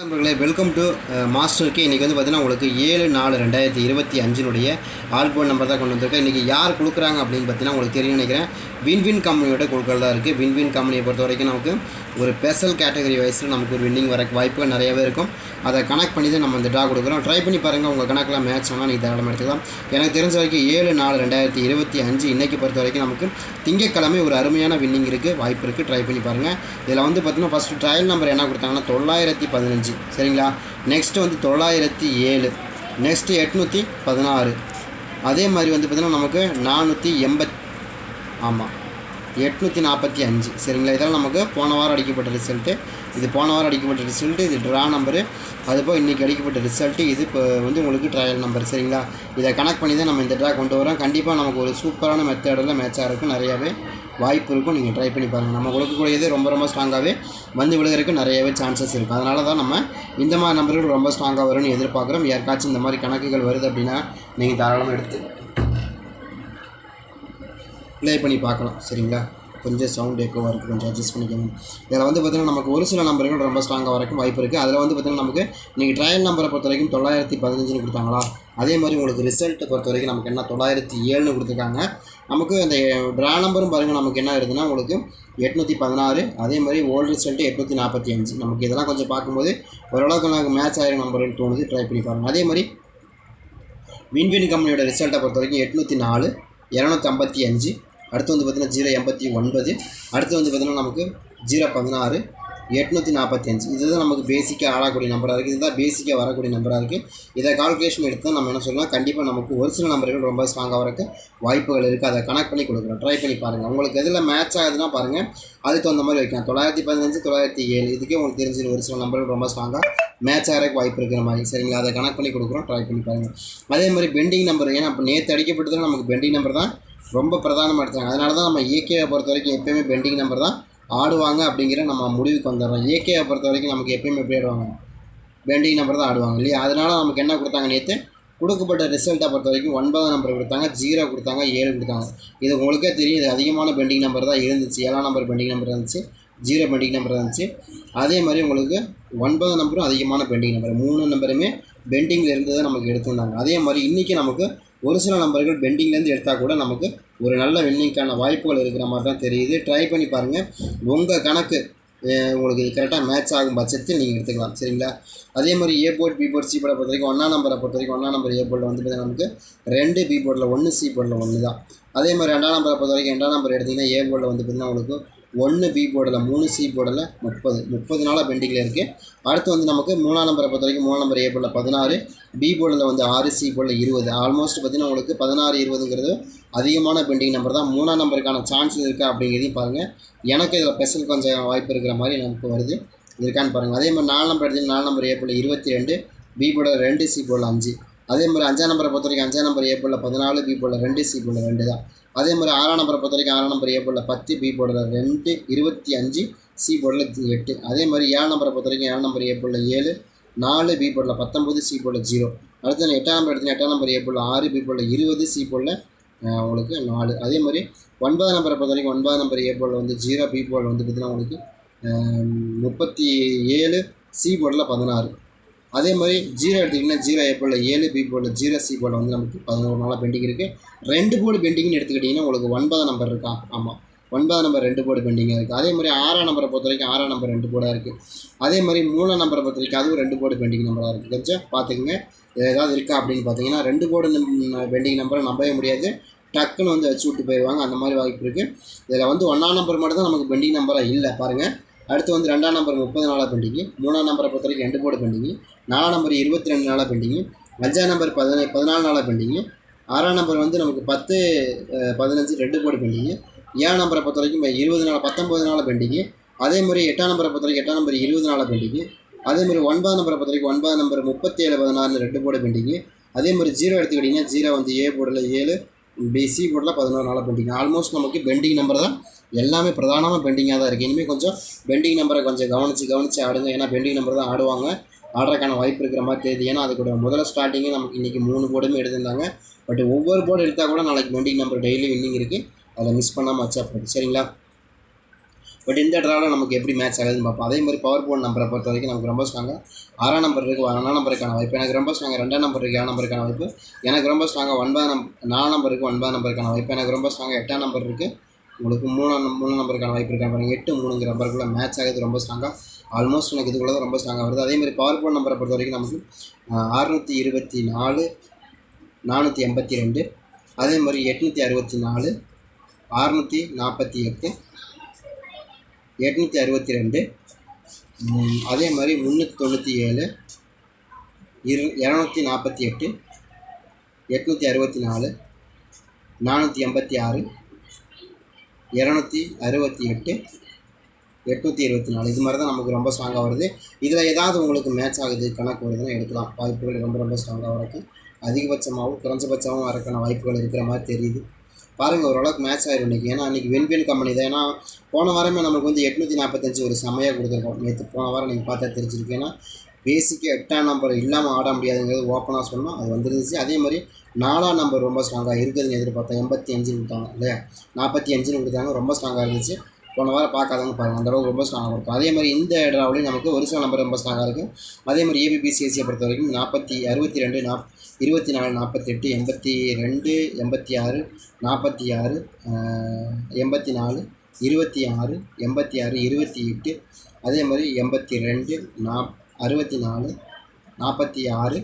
நண்பர்களே welcome to மாஸ்டருக்கு இன்றைக்கி வந்து பார்த்தீங்கன்னா உங்களுக்கு ஏழு நாலு ரெண்டாயிரத்தி இருபத்தி அஞ்சினுடைய ஆல்போன் நம்பர் தான் கொண்டு வந்திருக்கேன். இன்றைக்கி யார் கொடுக்குறாங்க அப்படின்னு பார்த்தீங்கன்னா உங்களுக்கு தெரியும் நினைக்கிறேன். வின்வின் கம்பெனியோட கொடுக்குறதா இருக்குது வின்வின் கம்பெனியை பொறுத்த வரைக்கும் நமக்கு ஒரு ஸ்பெஷல் கேட்டகரி வைஸில் நமக்கு ஒரு வின்னிங் வர வாய்ப்புகள் நிறையவே இருக்கும். அதை கனெக்ட் பண்ணி தான் நம்ம இந்த ட்ரா கொடுக்குறோம். ட்ரை பண்ணி பாருங்கள் உங்கள் கணக்கில் மேட்ச் ஆனால் நீங்கள் தாராளமாக எடுத்துக்கலாம். எனக்கு தெரிஞ்ச வரைக்கும் ஏழு நாலு ரெண்டாயிரத்தி இருபத்தி அஞ்சு இன்றைக்கி பொறுத்த வரைக்கும் நமக்கு திங்கட்கிழமை ஒரு அருமையான வின்னிங் இருக்குது வாய்ப்பு இருக்குது ட்ரை பண்ணி பாருங்கள் இதில் வந்து பார்த்தீங்கன்னா ஃபஸ்ட்டு ட்ரையல் நம்பர் என்ன கொடுத்தாங்கன்னா தொள்ளாயிரத்தி பதினஞ்சு சரிங்களா? நெக்ஸ்ட்டு வந்து தொள்ளாயிரத்தி ஏழு. நெக்ஸ்ட்டு எட்நூற்றி பதினாறு. அதே மாதிரி வந்து பார்த்திங்கன்னா நமக்கு நானூற்றி எண்பத் ஆமாம் எட்நூற்றி நாற்பத்தி அஞ்சு. சரிங்களா? இதெல்லாம் நமக்கு போன வாரம் அடிக்கப்பட்ட ரிசல்ட்டு. இது போன வாரம் அடிக்கப்பட்ட ரிசல்ட்டு இது ட்ரா நம்பரு அதுபோல் இன்றைக்கி அடிக்கப்பட்ட ரிசல்ட்டு இது இப்போ வந்து உங்களுக்கு ட்ரையல் நம்பர் சரிங்களா? இதை கனெக்ட் பண்ணி தான் நம்ம இந்த ட்ரா கொண்டு வரோம். கண்டிப்பாக நமக்கு ஒரு சூப்பரான மெத்தடெல்லாம் மேட்சாக இருக்கும் நிறையாவே வாய்ப்பு இருக்கும். நீங்கள் ட்ரை பண்ணி பாருங்கள் நம்ம கொடுக்கக்கூடியது ரொம்ப ரொம்ப ஸ்ட்ராங்காகவே வந்து விழுகிறதுக்கு நிறையவே சான்சஸ் இருக்குது அதனால தான் நம்ம இந்த மாதிரி நம்பர்கள் ரொம்ப ஸ்ட்ராங்காக வரும்னு எதிர்பார்க்குறோம். யாருக்காச்சும் இந்த மாதிரி கணக்குகள் வருது அப்படின்னா நீங்கள் தாராளமாக எடுத்து ப்ளே பண்ணி பார்க்கலாம். சரிங்களா? கொஞ்சம் சவுண்ட் எக்கோவாக இருக்குது கொஞ்சம் அட்ஜஸ்ட் பண்ணிக்கணும் இதில் வந்து பார்த்திங்கன்னா நமக்கு ஒரு சில நம்பர்கள் ரொம்ப ஸ்ட்ராங்காக வரைக்கும் வாய்ப்பு இருக்குது அதில் வந்து பார்த்திங்கன்னா நமக்கு நீங்கள் ட்ரையல் நம்பரை பொறுத்த வரைக்கும் தொள்ளாயிரத்தி பதினஞ்சுன்னு கொடுத்தாங்களா? அதே மாதிரி உங்களுக்கு ரிசல்ட்டை பொறுத்த வரைக்கும் நமக்கு என்ன? தொள்ளாயிரத்தி ஏழுன்னு கொடுத்துருக்காங்க. நமக்கு அந்த ட்ரா நம்பரும் பாருங்கள் நமக்கு என்ன இருக்குதுன்னா உங்களுக்கு எட்நூற்றி பதினாறு அதே மாதிரி ஓல்டு ரிசல்ட்டு எட்நூற்றி நாற்பத்தி அஞ்சு. நமக்கு இதெல்லாம் கொஞ்சம் பார்க்கும்போது ஓரளவுக்கு நமக்கு மேட்ச் ஆகிற நம்பர்னு தோணுது. ட்ரை பண்ணி பாருங்கள் அதே மாதிரி வின்வின் கம்பெனியோட ரிசல்ட்டை பொறுத்த வரைக்கும் எட்நூற்றி நாலு இரநூத்தி ஐம்பத்தி அஞ்சு அடுத்து வந்து பார்த்திங்கன்னா ஜீரோ எண்பத்தி ஒன்பது. அடுத்து வந்து பார்த்திங்கன்னா நமக்கு ஜீரோ பதினாறு எட்நூற்றி நாற்பத்தஞ்சு இதுதான் நமக்கு பேசிக்காக ஆடக்கூடிய நம்பராக இருக்குது இதுதான் பேசிக்காக வரக்கூடிய நம்பராக இருக்குது இதை கால்குலேஷன் எடுத்து நம்ம என்ன சொல்லலாம்? கண்டிப்பாக நமக்கு ஒரு சில நம்பர்கள் ரொம்ப ஸ்ட்ராங்காக வரக்கு வாய்ப்புகள் இருக்குது அதை கனெக்ட் பண்ணி கொடுக்குறோம் ட்ரை பண்ணி பாருங்கள் உங்களுக்கு எதில் மேட்ச் ஆகுதுன்னா பாருங்கள் அதுக்கு தகுந்த மாதிரி வைக்கலாம். தொள்ளாயிரத்தி பதினஞ்சு தொள்ளாயிரத்தி ஏழு. இதுக்கே உங்களுக்கு தெரிஞ்சு ஒரு சில நம்பர்கள் ரொம்ப ஸ்ட்ராங்காக மேட்ச் ஆகிறக்கு வாய்ப்பு இருக்கிற மாதிரி சரிங்களா? அதை கனெக்ட் பண்ணி கொடுக்குறோம். ட்ரை பண்ணி பாருங்கள் அதே மாதிரி பெண்டிங் நம்பர் ஏன்னா இப்போ நேற்று அடிக்கப்பட்டதில் நமக்கு பெண்டிங் நம்பர் தான். ரொம்ப பிரதானமாக எடுத்தாங்க. அதனால தான் நம்ம ஏகேவை பொறுத்த வரைக்கும் எப்போயுமே பெண்டிங் நம்பர் தான் ஆடுவாங்க அப்படிங்கிற நம்ம முடிவுக்கு வந்துடுறோம். ஏகேவை பொறுத்த வரைக்கும் நமக்கு எப்பயுமே எப்படி ஆடுவாங்க. பெண்டிங் நம்பர் தான் ஆடுவாங்க இல்லையா? அதனால நமக்கு என்ன கொடுத்தாங்க நேற்று கொடுக்கப்பட்ட ரிசல்ட்டை பொறுத்த வரைக்கும் ஒன்பதாம் நம்பர் கொடுத்தாங்க ஜீரோ கொடுத்தாங்க ஏழு கொடுத்தாங்க. இது உங்களுக்கே தெரியும் இது அதிகமான பெண்டிங் நம்பர் தான் இருந்துச்சு. ஏழாம் நம்பர் பெண்டிங் நம்பர் இருந்துச்சு. ஜீரோ பெண்டிங் நம்பர் இருந்துச்சு. அதே மாதிரி உங்களுக்கு ஒன்பதாம் நம்பரும் அதிகமான பெண்டிங் நம்பர் மூணு நம்பருமே பெண்டிங்கில் இருந்து தான் நமக்கு எடுத்திருந்தாங்க. அதே மாதிரி இன்றைக்கி நமக்கு ஒரு சில நம்பர்கள் பெண்டிங்லேருந்து எடுத்தால் கூட நமக்கு ஒரு நல்ல வின்னிங்க்கான வாய்ப்புகள் இருக்கிற மாதிரி தான் தெரியுது. ட்ரை பண்ணி பாருங்கள் உங்கள் கணக்கு உங்களுக்கு இது கரெக்டாக மேட்ச் ஆகும் பட்சத்தில் நீங்கள் எடுத்துக்கலாம். சரிங்களா? அதே மாதிரி A board B board C போர்டை பொறுத்த வரைக்கும் ஒன்றா நம்பரை பொறுத்த வரைக்கும் ஒன்றா நம்பர் ஏ போர்டில் வந்து பார்த்தீங்கன்னா நமக்கு ரெண்டு பி போர்டில் ஒன்று சி போர்டில் ஒன்று தான் அதே மாதிரி ரெண்டாம் நம்பரை பொறுத்த வரைக்கும் ரெண்டாம் நம்பர் எடுத்திங்கன்னா ஏ போர்டில் வந்து பார்த்திங்கன்னா உங்களுக்கு ஒன்று பி போர்டில் மூணு சி போர்டில் முப்பது. முப்பது நாளாக பெண்டிங்கில் இருக்குது அடுத்து வந்து நமக்கு மூணாம் நம்பரை பொறுத்த வரைக்கும் மூணாம் நம்பர் ஏ போர்டில் பதினாறு பி போர்டில் வந்து ஆறு சி போர்டில் இருபது. ஆல்மோஸ்ட் பார்த்திங்கன்னா உங்களுக்கு பதினாறு இருபதுங்கிறது அதிகமான பெண்டிங் நம்பர் தான். மூணாம் நம்பருக்கான சான்ஸ் இருக்கா அப்படிங்கிறதையும் பாருங்கள் எனக்கு இதில் ஸ்பெஷல் கொஞ்சம் வாய்ப்பு இருக்கிற மாதிரி நமக்கு வருது. இருக்கான்னு பாருங்கள் அதே மாதிரி நாலு நம்பர் எடுத்து நாலு நம்பர் ஏ போர்டில் இருபத்தி ரெண்டு பி போர்டில் ரெண்டு சி போர்டில் அஞ்சு. அதே மாதிரி அஞ்சாம் நம்பரை பொறுத்த வரைக்கும் அஞ்சாம் நம்பர் ஏ பதினாலு பி போல ரெண்டு சி போல ரெண்டு தான். அதே மாதிரி ஆறாம் நம்பரை பொறுத்த வரைக்கும் ஆறாம் நம்பர் ஏ பத்து பி போர்டில் ரெண்டு இருபத்தி அஞ்சு சி போர்டில் எட்டு. அதே மாதிரி ஏழாம் நம்பரை பொறுத்த வரைக்கும் ஏழாம் நம்பர் ஏ போர்டில் ஏழு நாலு பி போர்டில் பத்தொம்பது சி போல ஜீரோ அடுத்து எட்டாம் நம்பர் எடுத்தீங்கன்னா எட்டாம் நம்பர் ஏ ஆறு பி போல இருபது சி போல உங்களுக்கு நாலு. அதே மாதிரி ஒன்பதாம் நம்பரை பொறுத்த வரைக்கும் ஒன்பதாம் நம்பர் ஏ வந்து ஜீரோ பி போல வந்து பார்த்திங்கன்னா உங்களுக்கு முப்பத்தி ஏழு சி போர்டில் பதினாறு. அதே மாதிரி ஜீரோ எடுத்துக்கிட்டிங்கன்னா ஜீரோ ஏ ஏழு பி போல் ஜீரோ சி போல் வந்து நமக்கு பதினோரு நாளாக பெண்டிங் இருக்குது ரெண்டு போர்டு பெண்டிங்னு எடுத்துக்கிட்டிங்கன்னா உங்களுக்கு ஒன்பதாம் நம்பர் இருக்கா? ஆமாம் ஒன்பதாம் நம்பர் ரெண்டு போர்டு பெண்டிங்காக இருக்குது அதே மாதிரி ஆறாம் நம்பரை பொறுத்த வரைக்கும் ஆறாம் நம்பர் ரெண்டு போர்டாக இருக்குது அதே மாதிரி மூணாம் நம்பரை பொறுத்த வரைக்கும் அதுவும் ரெண்டு போர்டு பெண்டிங் நம்பராக இருக்குது கொஞ்சம் பார்த்துக்குங்க ஏதாவது இருக்கா அப்படின்னு பார்த்தீங்கன்னா ரெண்டு போர்டு பெண்டிங் நம்பரை நம்பவே முடியாது. டக்குன்னு வந்து வச்சு விட்டு போயிடுவாங்க. அந்த மாதிரி வாய்ப்பு இருக்குது இதில் வந்து ஒன்றாம் நம்பர் மட்டும் தான் நமக்கு பெண்டிங் நம்பராக இல்லை. பாருங்கள் அடுத்து வந்து ரெண்டாம் நம்பர் முப்பது நாளாக பெண்டிங்கு மூணாம் நம்பரை பொறுத்த வரைக்கும் ரெண்டு போர்டு பெண்டிங்கு நாலாம் நம்பர் இருபத்தி ரெண்டு நாளாக பெண்டிங்கு அஞ்சாம் நம்பர் பதின பதினாலு நாளாக பெண்டிங்கு ஆறாம் நம்பர் வந்து நமக்கு பத்து பதினஞ்சு ரெண்டு போர்டு பெண்டிங்கு ஏழாம் நம்பரை பொறுத்த வரைக்கும் இருபது நாள் பத்தொம்பது நாளாக பெண்டிங்கு அதே மாதிரி எட்டாம் நம்பரை பொறுத்த வரைக்கும் எட்டாம் நம்பர் இருபது நாளாக பெண்டிங்கு அதே மாதிரி ஒன்பதாம் நம்பரை பொறுத்த வரைக்கும் ஒன்பதாம் நம்பர் முப்பத்தி ஏழு பதினாறு ரெண்டு போர்டு பெண்டிங்கு அதே மாதிரி ஜீரோ எடுத்துக்கிட்டிங்கன்னா ஜீரோ வந்து ஏ போர்டில் ஏழு பிசி போர்டில் பதினோரு நாளாக பெண்டிங் ஆல்மோஸ்ட் நமக்கு பெண்டிங் நம்பர் தான். எல்லாமே பிரதானமாக பெண்டிங்காக தான் இருக்குது இனிமேல் கொஞ்சம் பெண்டிங் நம்பரை கொஞ்சம் கவனித்து கவனித்து ஆடுங்க. ஏன்னா பெண்டிங் நம்பர் தான் ஆடுவாங்க. ஆடுறதுக்கான வாய்ப்பு இருக்கிற மாதிரி தெரியுது. ஏன்னா அதுக்கூட முதல்ல ஸ்டார்டிங்கே நமக்கு இன்றைக்கி மூணு போர்டுமே எடுத்திருந்தாங்க. பட் ஒவ்வொரு போர்டு எடுத்தால் கூட நாளைக்கு பெண்டிங் நம்பர் டெய்லி வின்னிங் இருக்குது அதை மிஸ் பண்ணாமல் வச்சா போதும். சரிங்களா? பட் இந்த ட்ராவில் நமக்கு எப்படி மேட்ச் ஆகுதுன்னு பார்ப்போம். அதே மாதிரி பவர் போன் நம்பரை பொறுத்த வரைக்கும் நமக்கு ரொம்ப ஸ்ட்ராங்காக ஆறாம் நம்பர் இருக்குது ஆறாம் நம்பருக்கான வாய்ப்பு. எனக்கு ரொம்ப ஸ்ட்ராங்காக ரெண்டாம் நம்பர் இருக்குது ஏழாம் நம்பருக்கான வாய்ப்பு. எனக்கு ரொம்ப ஸ்ட்ராங்காக ஒன்பதாம் நம் நாலாம் நம்பருக்கு ஒன்பதாம் நம்பருக்கான வாய்ப்பு. எனக்கு ரொம்ப ஸ்ட்ராங்காக எட்டாம் நம்பர் இருக்குது உங்களுக்கு மூணாம் மூணு மூணாம் நம்பருக்கான வாய்ப்பு இருக்கா. பாருங்க எட்டு மூணுங்கிற நம்பருக்குள்ளே மேட்ச் ஆகுது ரொம்ப ஸ்ட்ராங்காக ஆல்மோஸ்ட் எனக்கு இதுக்குள்ளே தான் ரொம்ப ஸ்ட்ராங்காக வருது. அதே மாதிரி பவர் போன் நம்பரை பொறுத்த வரைக்கும் நமக்கு அறுநூற்றி இருபத்தி நாலு நானூற்றி எண்பத்தி ரெண்டு. அதே மாதிரி எட்நூற்றி அறுபத்தி நாலு அறுநூற்றி நாற்பத்தி எட்டு எட்நூற்றி அறுபத்தி ரெண்டு. அதே மாதிரி முந்நூற்றி தொண்ணூற்றி ஏழு இரு இரநூத்தி நாற்பத்தி எட்டு எட்நூற்றி அறுபத்தி நாலு நானூற்றி எண்பத்தி ஆறு இரநூத்தி அறுபத்தி எட்டு எட்நூற்றி இருபத்தி நாலு. இது மாதிரி தான் நமக்கு ரொம்ப ஸ்ட்ராங்காக வருது. இதில் ஏதாவது உங்களுக்கு மேட்ச் ஆகுது கணக்கு வருதுன்னா எடுக்கலாம். வாய்ப்புகள் ரொம்ப ரொம்ப ஸ்ட்ராங்காக வரக்கு. அதிகபட்சமாகவும் குறைஞ்சபட்சமாகவும் வரக்கான வாய்ப்புகள் இருக்கிற மாதிரி தெரியுது. பாருங்கள் ஓரளவுக்கு மேட்ச் ஆயிரும் இன்றைக்கி ஏன்னா இன்றைக்கி வென்வின் கம்பெனி தான். ஏன்னா போன வாரமே நமக்கு வந்து எட்நூற்றி நாற்பத்தஞ்சு ஒரு செமையாக கொடுத்துருக்கோம். நேற்று போன வாரம் நீங்கள் பார்த்தா தெரிஞ்சிருக்கு. ஏன்னா பேசிக்காக எட்டாம் நம்பர் இல்லாமல் ஆட முடியாதுங்கிறது ஓப்பனாக சொன்னோம் அது வந்துருந்துச்சு. அதே மாதிரி நாலாம் நம்பர் ரொம்ப ஸ்ட்ராங்காக இருக்குதுன்னு எதிர்பார்த்தேன். எண்பத்தி அஞ்சுன்னு கொடுத்தாங்க இல்லையா? நாற்பத்தி அஞ்சுன்னு கொடுத்தாங்க. ரொம்ப ஸ்ட்ராங்காக இருந்துச்சு. போன வாரம் பார்க்காதவங்க பாருங்கள் அந்த அளவுக்கு ரொம்ப ஸ்ட்ராங்காக இருக்கும் அதே மாதிரி இந்த ட்ராவிலையும் நமக்கு ஒரு சில நம்பர் ரொம்ப ஸ்ட்ராங்காக இருக்குது அதே மாதிரி ஏபிபிசிஎஸ்சியை பொறுத்த வரைக்கும் நாற்பத்தி அறுபத்தி ரெண்டு நாப் இருபத்தி நாலு நாற்பத்தெட்டு எண்பத்தி ரெண்டு எண்பத்தி ஆறு நாற்பத்தி ஆறு எண்பத்தி நாலு இருபத்தி ஆறு எண்பத்தி ஆறு இருபத்தி எட்டு அதே மாதிரி எண்பத்தி ரெண்டு நாப் அறுபத்தி நாலு நாற்பத்தி ஆறு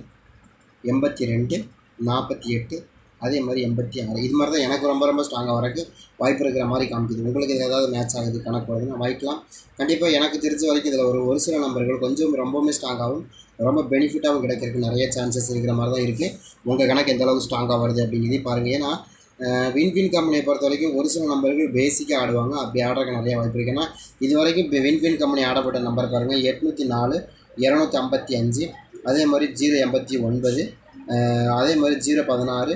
எண்பத்தி ரெண்டு நாற்பத்தி எட்டு அதே மாதிரி எண்பத்தி ஆறு. இது மாதிரி தான் எனக்கு ரொம்ப ரொம்ப ஸ்ட்ராங்காக வரக்கு வாய்ப்பு இருக்கிற மாதிரி காமிக்குது. உங்களுக்கு ஏதாவது மேட்ச் ஆகுது கணக்கு வருதுன்னா வாய்க்கலாம். கண்டிப்பாக எனக்கு தெரிஞ்ச வரைக்கும் இதில் ஒரு ஒரு சில நம்பர்கள் கொஞ்சம் ரொம்பவுமே ஸ்ட்ராங்காகவும் ரொம்ப பெனிஃபிட்டாகவும் கிடைக்கிறதுக்கு நிறைய சான்சஸ் இருக்கிற மாதிரி தான் இருக்குது உங்கள் கணக்கு எந்த அளவுக்கு ஸ்ட்ராங்காக வருது அப்படிங்கிறதே பாருங்கள் ஏன்னா வின்வின் கம்பெனியை பொறுத்த வரைக்கும் ஒரு சில நம்பர்கள் பேசிக்காக ஆடுவாங்க. அப்படி ஆடுறதுக்கு நிறைய வாய்ப்பு இருக்குது ஏன்னா இது வரைக்கும் இப்போ வின்வின் கம்பெனி ஆடப்பட்ட நம்பர் பாருங்கள் எட்நூற்றி நாலு இரநூத்தி ஐம்பத்தி அஞ்சு. அதே மாதிரி ஜீரோ எண்பத்தி ஒன்பது அதே மாதிரி ஜீரோ பதினாறு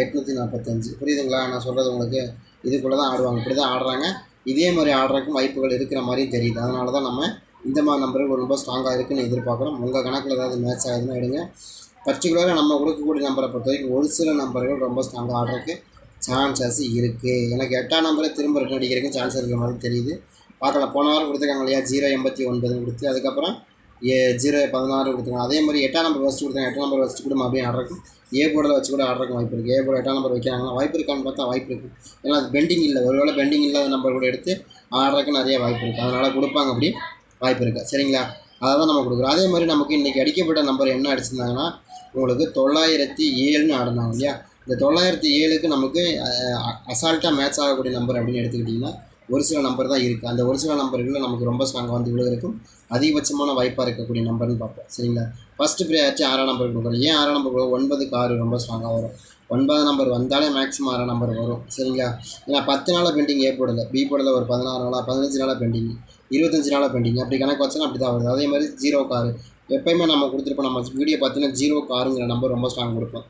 எட்நூற்றி நாற்பத்தஞ்சு புரியுதுங்களா? நான் சொல்கிறது உங்களுக்கு இதுக்குள்ளே தான் ஆடுவாங்க. இப்படி தான் ஆடுறாங்க. இதே மாதிரி ஆடுறதுக்கும் வாய்ப்புகள் இருக்கிற மாதிரியும் தெரியுது. அதனால தான் நம்ம இந்த மாதிரி நம்பர்கள் ரொம்ப ஸ்ட்ராங்காக இருக்குன்னு எதிர்பார்க்குறோம். உங்கள் கணக்கில் ஏதாவது மேட்ச் ஆகுதுன்னா எடுங்க. பர்டிகுலராக நம்ம கொடுக்கக்கூடிய நம்பரை பொறுத்த வரைக்கும் ஒரு சில நம்பர்கள் ரொம்ப ஸ்ட்ராங்காக ஆடுறதுக்கு சான்சஸ் இருக்குது எனக்கு எட்டாம் நம்பரை திரும்ப ரிட்டன் அடிக்கிறதுக்கு சான்ஸ் இருக்கிற மாதிரி தெரியுது. பார்க்கலாம். போன வாரம் கொடுத்துருக்காங்க இல்லையா? ஜீரோ எண்பத்தி ஒன்பதுன்னு கொடுத்து அதுக்கப்புறம் ஏ ஜீரோ பதினாறு கொடுத்துருக்கோம் அதே மாதிரி எட்டாம் நம்பர் ஃபஸ்ட்டு கொடுத்தாங்க எட்டாம் நம்பர் ஃபஸ்ட்டு கூட அப்படியே ஆடுறக்கும் ஏ போர்டில் வச்சு கூட ஆடுறதுக்கு வாய்ப்பு இருக்குது ஏ போர்டு எட்டாம் நம்பர் வைக்கிறாங்கன்னா வாய்ப்பு இருக்கான்னு பார்த்தா வாய்ப்பு இருக்குது ஏன்னா அது பெண்டிங் இல்லை. ஒருவேளை பெண்டிங் இல்லாத நம்பர் கூட எடுத்து ஆடுறதுக்கு நிறைய வாய்ப்பு இருக்குது அதனால் கொடுப்பாங்க அப்படி வாய்ப்பு இருக்குது சரிங்களா? அதை தான் நம்ம கொடுக்குறோம். அதே மாதிரி நமக்கு இன்றைக்கி அடிக்கப்பட்ட நம்பர் என்ன அடிச்சிருந்தாங்கன்னா உங்களுக்கு தொள்ளாயிரத்தி ஏழுன்னு ஆடினாங்க இல்லையா? இந்த தொள்ளாயிரத்தி ஏழுக்கு நமக்கு அசால்ட்டாக மேட்ச் ஆகக்கூடிய நம்பர் அப்படின்னு எடுத்துக்கிட்டிங்கன்னா ஒரு சில நம்பர் தான் இருக்குது அந்த ஒரு சில நம்பர்களில் நமக்கு ரொம்ப ஸ்ட்ராங்காக வந்து விழுகிறதுக்கும் அதிகபட்சமான வாய்ப்பாக இருக்கக்கூடிய நம்பர்னு பார்ப்போம். சரிங்களா? ஃபஸ்ட்டு ப்ரேயாச்சு ஆறாம் நம்பர் கொடுக்குறோம் ஏன் ஆறாம் நம்பர் கொடுக்கும் ஒன்பதுக்கு ஆறு ரொம்ப ஸ்ட்ராங்காக வரும். ஒன்பது நம்பர் வந்தாலே மேக்ஸிமம் ஆறாம் நம்பர் வரும். சரிங்களா? ஏன்னா பத்து நாளாக பெண்டிங் ஏ போடல. பி போடல ஒரு பதினாறு நாளாக பதினஞ்சு நாளாக பெண்டிங் இருபத்தஞ்சு நாளாக பெண்டிங் அப்படி கணக்கு வச்சாலும் அப்படி தான் வருது. அதே மாதிரி ஜீரோ காரு எப்பயுமே நம்ம கொடுத்துருப்போம். நம்ம வீடியோ பார்த்தீங்கன்னா ஜீரோ காருங்கிற நம்பர் ரொம்ப ஸ்ட்ராங் கொடுப்போம்.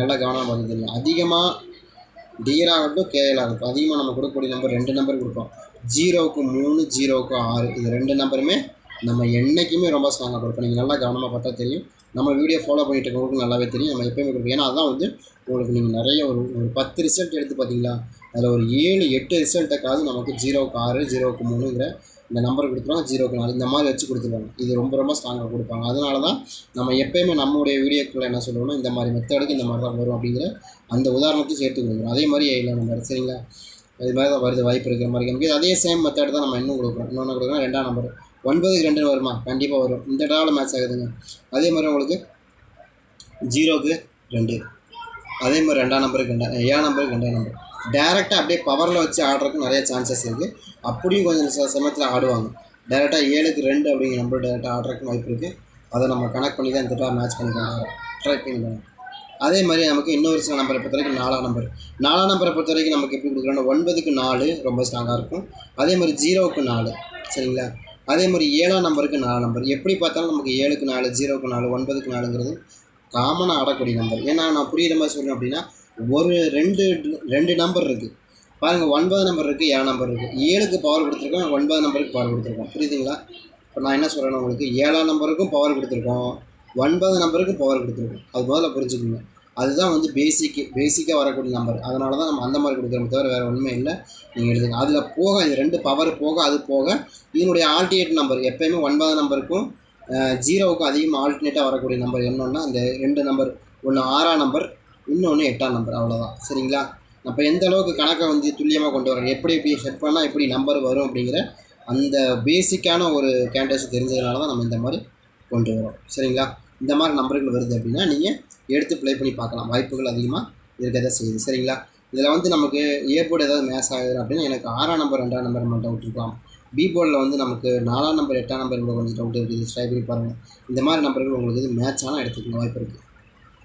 நல்லா கவனமாக பார்த்து தெரியும். அதிகமாக டிஆர் ஆகட்டும் கேஎல் ஆகட்டும் அதிகமாக நம்ம கொடுக்கக்கூடிய நம்பர் ரெண்டு நம்பர் கொடுப்போம். ஜீரோவுக்கு மூணு ஜீரோவுக்கு ஆறு. இது ரெண்டு நம்பருமே நம்ம என்றைக்குமே ரொம்ப ஸ்ட்ராங்காக கொடுப்போம். நீங்கள் நல்லா கவனமாக பார்த்தா தெரியும். நம்ம வீடியோ ஃபாலோ பண்ணிட்டு இருக்கவங்களுக்கு நல்லாவே தெரியும். நம்ம எப்பயுமே கொடுப்போம். ஏன்னா அதான் வந்து உங்களுக்கு நீங்கள் நிறைய ஒரு ஒரு பத்து ரிசல்ட் எடுத்து பார்த்தீங்களா? அதில் ஒரு ஏழு எட்டு ரிசல்ட்டுக்காவது நமக்கு ஜீரோவுக்கு ஆறு ஜீரோவுக்கு மூணுங்கிற இந்த நம்பர் கொடுத்துருவாங்க. ஜீரோக்கு நாலு. இந்த மாதிரி வச்சு கொடுத்துருவாங்க. இது ரொம்ப ரொம்ப ஸ்ட்ராங்காக கொடுப்பாங்க. அதனால தான் நம்ம எப்பயுமே நம்மளுடைய வீடியோக்குள்ளே என்ன சொல்லுவோம்னா இந்த மாதிரி மெத்தடுக்கு இந்த மாதிரி தான் வரும் அப்படிங்கிற அந்த உதாரணத்தையும் சேர்த்து கொடுக்குறோம் அதே மாதிரி ஏழாம் நம்பர் சரிங்களா? இது மாதிரி தான் வருது வாய்ப்பு இருக்கிற மாதிரி. நமக்கு அதே சேம் மெத்தட் தான் நம்ம இன்னும் கொடுக்குறோம் இன்னொன்று கொடுக்குறோம் ரெண்டாம் நம்பர் ஒன்பதுக்கு ரெண்டு வருமா? கண்டிப்பாக வரும். இந்த ட்ராவில் மேட்ச் ஆகுதுங்க. அதே மாதிரி உங்களுக்கு ஜீரோக்கு ரெண்டு. அதே மாதிரி ரெண்டாம் நம்பருக்கு ரெண்டா ஏழாம் நம்பருக்கு ரெண்டாம் நம்பர் டேரெக்டாக அப்படியே பவரில் வச்சு ஆடுறதுக்கு நிறைய சான்சஸ் இருக்குது அப்படியும் கொஞ்சம் சில சமயத்தில் ஆடுவாங்க. டேரெக்டாக ஏழுக்கு ரெண்டு அப்படிங்கிற நம்பர் டேரெக்டாக ஆடுறதுக்கு வாய்ப்பு இருக்குது அதை நம்ம கனெக்ட் பண்ணி தான் இந்த ட்ரா மேட்ச் பண்ணிக்கலாம். ட்ரை பண்ணி அதே மாதிரி நமக்கு இன்னொரு சில நம்பரை பொறுத்த வரைக்கும் நாலாம் நம்பர். நாலாம் நம்பரை பொறுத்த வரைக்கும் நமக்கு எப்படி கொடுக்குறோன்னா ஒன்பதுக்கு நாலு ரொம்ப ஸ்ட்ராங்காக இருக்கும். அதே மாதிரி ஜீரோவுக்கு நாலு சரிங்களா? அதே மாதிரி ஏழாம் நம்பருக்கு நாலு நம்பர். எப்படி பார்த்தாலும் நமக்கு ஏழுக்கு நாலு ஜீரோவுக்கு நாலு ஒன்பதுக்கு நாலுங்கிறது காமனாக ஆடக்கூடிய நம்பர். ஏன்னா நான் புரியுற மாதிரி சொல்கிறேன் அப்படின்னா ஒரு ரெண்டு ரெண்டு நம்பர் இருக்குது பாருங்கள் ஒன்பது நம்பர் இருக்குது ஏழு நம்பர் இருக்குது ஏழுக்கு பவர் கொடுத்துருக்கோம் ஒன்பது நம்பருக்கு பவர் கொடுத்துருக்கோம். புரியுதுங்களா? இப்போ நான் என்ன சொல்கிறேன்னா உங்களுக்கு ஏழாம் நம்பருக்கும் பவர் கொடுத்துருக்கோம். ஒன்பது நம்பருக்கு பவர் கொடுத்துருக்கோம். அது முதல்ல புரிஞ்சுக்கோங்க. அதுதான் வந்து பேசிக்கு பேசிக்காக வரக்கூடிய நம்பர் அதனால தான் நம்ம அந்த மாதிரி கொடுக்குறோம் தவிர வேறு ஒன்றுமே இல்லை. நீங்கள் எழுதுங்க அதில் போக இது ரெண்டு பவர் போக அது போக இதனுடைய ஆல்டினேட் நம்பர் எப்பயுமே ஒன்பது நம்பருக்கும் ஜீரோவுக்கும் அதிகமாக ஆல்டர்னேட்டாக வரக்கூடிய நம்பர் என்னென்னா அந்த ரெண்டு நம்பர் ஒன்று ஆறாம் நம்பர் இன்னொன்று எட்டாம் நம்பர் அவ்வளோதான் சரிங்களா? அப்போ எந்த அளவுக்கு கணக்கை வந்து துல்லியமாக கொண்டு வரணும் எப்படி எப்படி செட் பண்ணால் எப்படி நம்பர் வரும் அப்படிங்கிற அந்த பேசிக்கான ஒரு கேண்டஸ் தெரிஞ்சதுனால தான் நம்ம இந்த மாதிரி கொண்டு வரோம் சரிங்களா? இந்த மாதிரி நம்பர்கள் வருது அப்படின்னா நீங்கள் எடுத்து ப்ளே பண்ணி பார்க்கலாம். வாய்ப்புகள் அதிகமாக இருக்க தான் செய்யுது. சரிங்களா? இதில் வந்து நமக்கு ஏ போர்டு ஏதாவது மேட்ச் ஆகுது அப்படின்னா எனக்கு ஆறாம் நம்பர் ரெண்டாம் நம்பர் மட்டும் டவுட் இருக்கலாம். பி போர்டில் வந்து நமக்கு நாலாம் நம்பர் எட்டாம் நம்பர் கூட கொஞ்சம் டவுட் இருக்குது ட்ரை பண்ணி பாருங்கள் இந்த மாதிரி நம்பர்கள் உங்களுக்கு இது மேட்ச் ஆனால் எடுத்துக்கணும் வாய்ப்பு இருக்குது